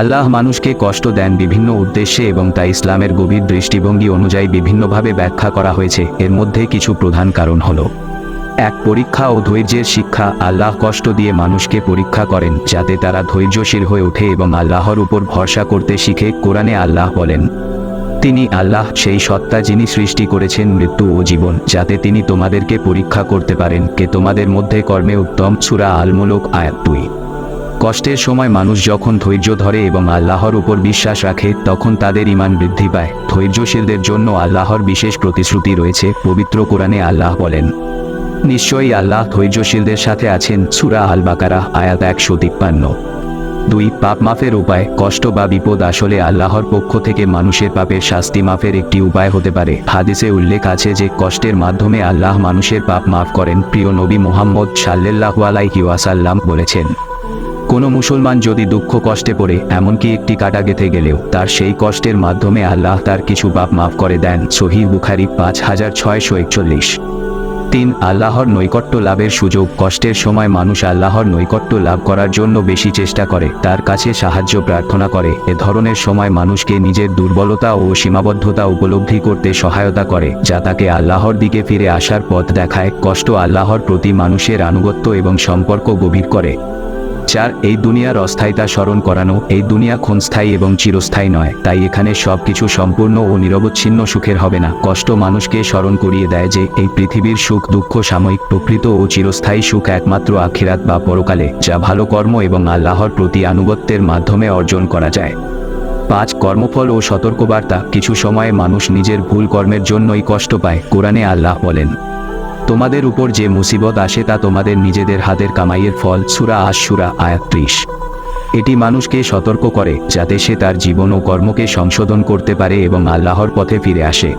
আল্লাহ মানুষকে কষ্ট দেন বিভিন্ন উদ্দেশ্যে এবং তা ইসলামের গভীর দৃষ্টিভঙ্গি অনুযায়ী বিভিন্নভাবে ব্যাখ্যা করা হয়েছে। এর মধ্যে কিছু প্রধান কারণ হল, এক, পরীক্ষা ও ধৈর্যের শিক্ষা। আল্লাহ কষ্ট দিয়ে মানুষকে পরীক্ষা করেন যাতে তারা ধৈর্যশীল হয়ে ওঠে এবং আল্লাহর উপর ভরসা করতে শিখে। কোরআনে আল্লাহ বলেন, তিনি আল্লাহ সেই সত্তা যিনি সৃষ্টি করেছেন মৃত্যু ও জীবন, যাতে তিনি তোমাদেরকে পরীক্ষা করতে পারেন। কে তোমাদের মধ্যে কর্মে উত্তম, সুরা আলমুলক, আয়াত দুই। কষ্টের সময় মানুষ যখন ধৈর্য ধরে এবং আল্লাহর উপর বিশ্বাস রাখে, তখন তাদের ইমান বৃদ্ধি পায়। ধৈর্যশীলদের জন্য আল্লাহর বিশেষ প্রতিশ্রুতি রয়েছে, পবিত্র কোরআনে আল্লাহ বলেন। নিশ্চয়ই আল্লাহ ধৈর্যশীলদের সাথে আছেন, সুরা আল বাকারা আয়াত একশো তিপ্পান্ন। দুই, পাপ মাফের উপায়। কষ্ট বা বিপদ আসলে আল্লাহর পক্ষ থেকে মানুষের পাপের শাস্তি মাফের একটি উপায় হতে পারে। হাদিসে উল্লেখ আছে যে, কষ্টের মাধ্যমে আল্লাহ মানুষের পাপ মাফ করেন, প্রিয় নবী মোহাম্মদ সাল্লাল্লাহু আলাইহি ওয়াসাল্লাম বলেছেন। কোনো মুসলমান যদি দুঃখ কষ্টে পড়ে, এমনকি একটি কাটা গেথে গেলেও, তার সেই কষ্টের মাধ্যমে আল্লাহ তার কিছু বাপ মাফ করে দেন। সহি বুখারি পাঁচ হাজার ছয়শো একচল্লিশ। তিন, আল্লাহর নৈকট্য লাভের সুযোগ। কষ্টের সময় মানুষ আল্লাহর নৈকট্য লাভ করার জন্য বেশি চেষ্টা করে, তার কাছে সাহায্য প্রার্থনা করে। এ ধরনের সময় মানুষকে নিজের দুর্বলতা ও সীমাবদ্ধতা উপলব্ধি করতে সহায়তা করে, যা তাকে আল্লাহর দিকে ফিরে আসার পথ দেখায়। কষ্ট আল্লাহর প্রতি মানুষের আনুগত্য এবং সম্পর্ক গভীর করে। চার এই দুনিয়ার অস্থায়িতা স্মরণ করানো, এই দুনিয়া ক্ষণস্থায়ী এবং চিরস্থায়ী নয়, তাই এখানে সবকিছু সম্পূর্ণ ও নিরবচ্ছিন্ন সুখের হবে না। কষ্ট মানুষকে স্মরণ করিয়ে দেয় যে, এই পৃথিবীর সুখ, দুঃখ, সাময়িক, প্রকৃত ও চিরস্থায়ী সুখ একমাত্র আখিরাত বা পরকালে, যা ভালো কর্ম এবং আল্লাহর প্রতি আনুগত্যের মাধ্যমে অর্জন করা যায়। পাঁচ, কর্মফল ও সতর্কবার্তা। কিছু সময়ে মানুষ নিজের ভুল কর্মের জন্যই কষ্ট পায়, কোরআনে আল্লাহ বলেন তোমাদের উপর যে মুসিবত আসে তা তোমাদের নিজেদের হাতের কামাইয়ের ফল, সুরা আশুরা সুরা ত্রিশ। এটি মানুষকে সতর্ক করে, যাতে সে তার জীবন ও কর্মকে সংশোধন করতে পারে এবং আল্লাহর পথে ফিরে আসে।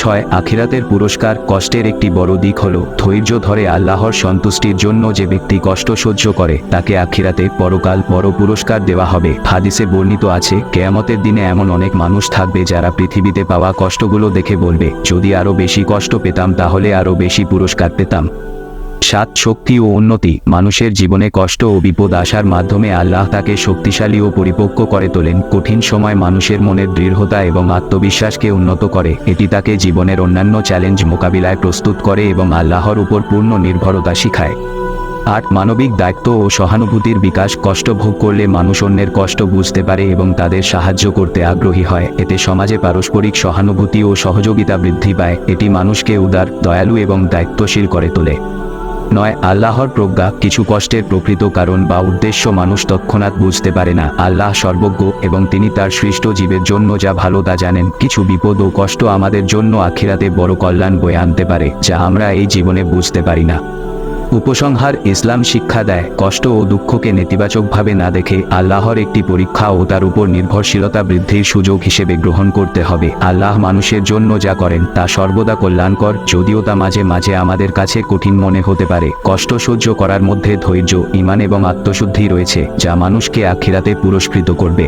ছয় আখিরাতের পুরস্কার কষ্টের একটি বড় দিক হল ধৈর্য ধরে আল্লাহর সন্তুষ্টির জন্য যে ব্যক্তি কষ্ট সহ্য করে, তাকে আখিরাতে পরকাল বড় পুরস্কার দেওয়া হবে। হাদিসে বর্ণিত আছে, কেয়ামতের দিনে এমন অনেক মানুষ থাকবে যারা পৃথিবীতে পাওয়া কষ্টগুলো দেখে বলবে, যদি আরও বেশি কষ্ট পেতাম, তাহলে আরও বেশি পুরস্কার পেতাম। সাত শক্তি ও উন্নতি, মানুষের জীবনে কষ্ট ও বিপদ আসার মাধ্যমে আল্লাহ তাকে শক্তিশালী ও পরিপক্ক করে তোলেন। কঠিন সময় মানুষের মনের দৃঢ়তা এবং আত্মবিশ্বাসকে উন্নত করে, এটি তাকে জীবনের অন্যান্য চ্যালেঞ্জ মোকাবিলায় প্রস্তুত করে এবং আল্লাহর উপর পূর্ণ নির্ভরতা শিখায়। আট, মানবিক দায়িত্ব ও সহানুভূতির বিকাশ। কষ্ট ভোগ করলে মানুষ অন্যের কষ্ট বুঝতে পারে এবং তাদের সাহায্য করতে আগ্রহী হয়। এতে সমাজে পারস্পরিক সহানুভূতি ও সহযোগিতা বৃদ্ধি পায়। এটি মানুষকে উদার, দয়ালু এবং দায়িত্বশীল করে তোলে। নয়, আল্লাহর প্রজ্ঞা কিছু কষ্টের প্রকৃত কারণ বা উদ্দেশ্য মানুষ তৎক্ষণাৎ বুঝতে পারে না। আল্লাহ সর্বজ্ঞ এবং তিনি তার সৃষ্ট জীবের জন্য যা ভালো তা জানেন। কিছু বিপদ ও কষ্ট আমাদের জন্য আখিরাতে বড় কল্যাণ বয়ে আনতে পারে, যা আমরা এই জীবনে বুঝতে পারি না। উপসংহার ইসলাম শিক্ষা দেয়। কষ্ট ও দুঃখকে নেতিবাচকভাবে না দেখে আল্লাহর একটি পরীক্ষা ও তার উপর নির্ভরশীলতা বৃদ্ধির সুযোগ হিসেবে গ্রহণ করতে হবে। আল্লাহ মানুষের জন্য যা করেন, তা সর্বদা কল্যাণকর, যদিও তা মাঝে মাঝে আমাদের কাছে কঠিন মনে হতে পারে। কষ্ট সহ্য করার মধ্যে ধৈর্য ইমান এবং আত্মশুদ্ধি রয়েছে, যা মানুষকে আখিরাতে পুরস্কৃত করবে।